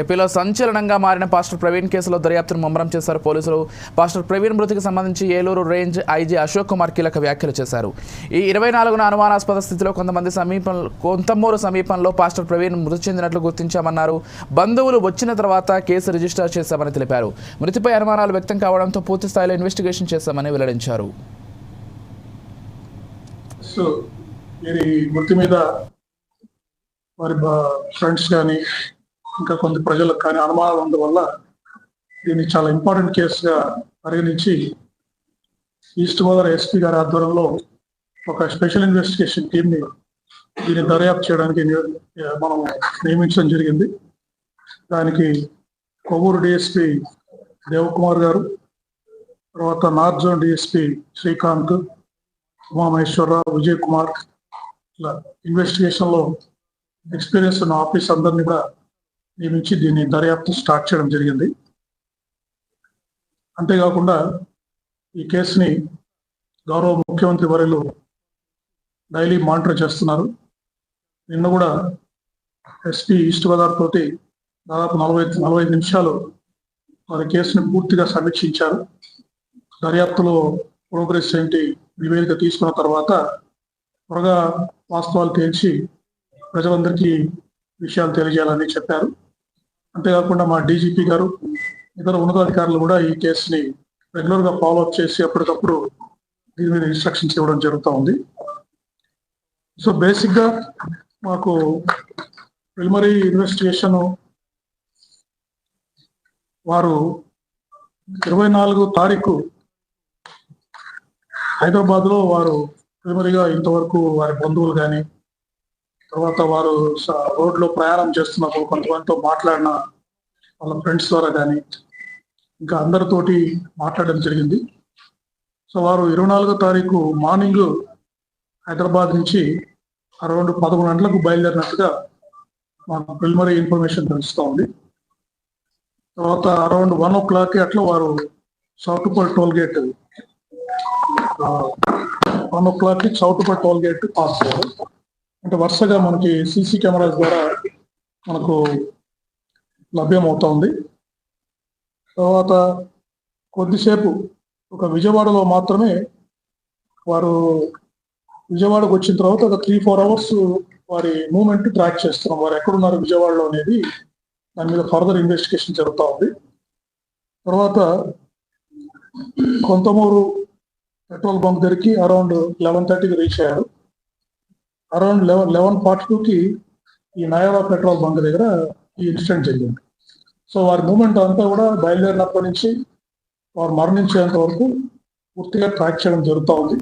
ఏపీలో సంచలనంగా మారిన పాస్టర్ ప్రవీణ్ కేసులో దర్యాప్తును ముమ్మరం చేశారు పోలీసులు. పాస్టర్ ప్రవీణ్ మృతికి సంబంధించి ఏలూరు రేంజ్ ఐజీ అశోక్ కుమార్ కీలక వ్యాఖ్యలు చేశారు. ఈ ఇరవై నాలుగున అనుమానాస్పద స్థితిలో కొంతమంది సమీపం కొంతమూరు సమీపంలో పాస్టర్ ప్రవీణ్ మృతి చెందినట్లు గుర్తించామన్నారు. బంధువులు వచ్చిన తర్వాత కేసు రిజిస్టర్ చేశామని తెలిపారు. మృతిపై అనుమానాలు వ్యక్తం కావడంతో పూర్తి స్థాయిలో ఇన్వెస్టిగేషన్ చేశామని వెల్లడించారు. మృతి మీద వారి ఫ్రెండ్స్ కానీ ఇంకా కొంత ప్రజలకు కానీ అనుమానాలు ఉండవల్ల దీన్ని చాలా ఇంపార్టెంట్ కేసుగా పరిగణించి ఈస్ట్ గోదావరి ఎస్పీ గారి ఆధ్వర్యంలో ఒక స్పెషల్ ఇన్వెస్టిగేషన్ టీంని దీన్ని దర్యాప్తు చేయడానికి మనం నియమించడం జరిగింది. దానికి కొవ్వూరు డిఎస్పి దేవకుమార్ గారు తర్వాత north zone DSP Srikanth Umamaheswararao Vijay Kumar ఇలా ఇన్వెస్టిగేషన్లో ఎక్స్పీరియన్స్ ఉన్న ఆఫీస్ అందరినీ కూడా నియమించి దీన్ని దర్యాప్తు స్టార్ట్ చేయడం జరిగింది. అంతేకాకుండా ఈ కేసుని గౌరవ ముఖ్యమంత్రి వర్యులు డైలీ మానిటర్ చేస్తున్నారు. నిన్న కూడా ఎస్పీ ఈస్ట్ గోదావరి తోటి దాదాపు నలభై నలభై నిమిషాలు వారి కేసుని పూర్తిగా సమీక్షించారు. దర్యాప్తులో ప్రోగ్రెస్ ఏంటి నివేదిక తీసుకున్న తర్వాత త్వరగా వాస్తవాలు తేల్చి ప్రజలందరికీ విషయాలు తెలియజేయాలని చెప్పారు. అంతేకాకుండా మా డీజీపీ గారు ఇతర ఉన్నతాధికారులు కూడా ఈ కేసుని రెగ్యులర్గా ఫాలో అప్ చేసి అప్పటికప్పుడు దీని మీద ఇన్స్ట్రక్షన్స్ ఇవ్వడం జరుగుతూ ఉంది. సో బేసిక్గా మాకు ప్రిలిమరీ ఇన్వెస్టిగేషన్ వారు ఇరవై నాలుగు తారీఖు హైదరాబాద్లో వారు ప్రిలిమరీగా ఇంతవరకు వారి బంధువులు కానీ తర్వాత వారు రోడ్లో ప్రయాణం చేస్తున్నప్పుడు కొంతమందితో మాట్లాడిన వాళ్ళ ఫ్రెండ్స్ ద్వారా కానీ ఇంకా అందరితోటి మాట్లాడడం జరిగింది. సో వారు ఇరవై నాలుగో తారీఖు మార్నింగ్ హైదరాబాద్ నుంచి అరౌండ్ పదకొండు గంటలకు బయలుదేరినట్టుగా మాకు ప్రిలిమరీ ఇన్ఫర్మేషన్ తెలుస్తూ ఉంది. తర్వాత అరౌండ్ వన్ ఓ క్లాక్ అట్లా వారు సౌటుపల్ టోల్ గేట్ వన్ ఓ క్లాక్కి చౌటుపల్ టోల్ గేట్ పాస్ అయ్యారు. అంటే వరుసగా మనకి సీసీ కెమెరాస్ ద్వారా మనకు లభ్యం అవుతోంది తర్వాత కొద్దిసేపు ఒక విజయవాడలో మాత్రమే వారు విజయవాడకు వచ్చిన తర్వాత ఒక త్రీ ఫోర్ అవర్స్ వారి మూమెంట్ ట్రాక్ చేస్తున్నాం. వారు ఎక్కడున్నారు విజయవాడలో అనేది దాని మీద ఫర్దర్ ఇన్వెస్టిగేషన్ జరుగుతూ ఉంది. తర్వాత కొంతమూరు పెట్రోల్ బంక్ దగ్గరికి అరౌండ్ లెవెన్ థర్టీకి రీచ్ అయ్యారు. అరౌండ్ లెవెన్ లెవెన్ ఫార్టీ టూకి ఈ నయారా పెట్రోల్ బంక్ దగ్గర ఈ ఇన్సిడెంట్ జరిగింది. సో వారి మూమెంట్ అంతా కూడా బయలుదేరినప్పటి నుంచి వారు మరణించేంత వరకు పూర్తిగా ట్రాక్ చేయడం జరుగుతూ ఉంది.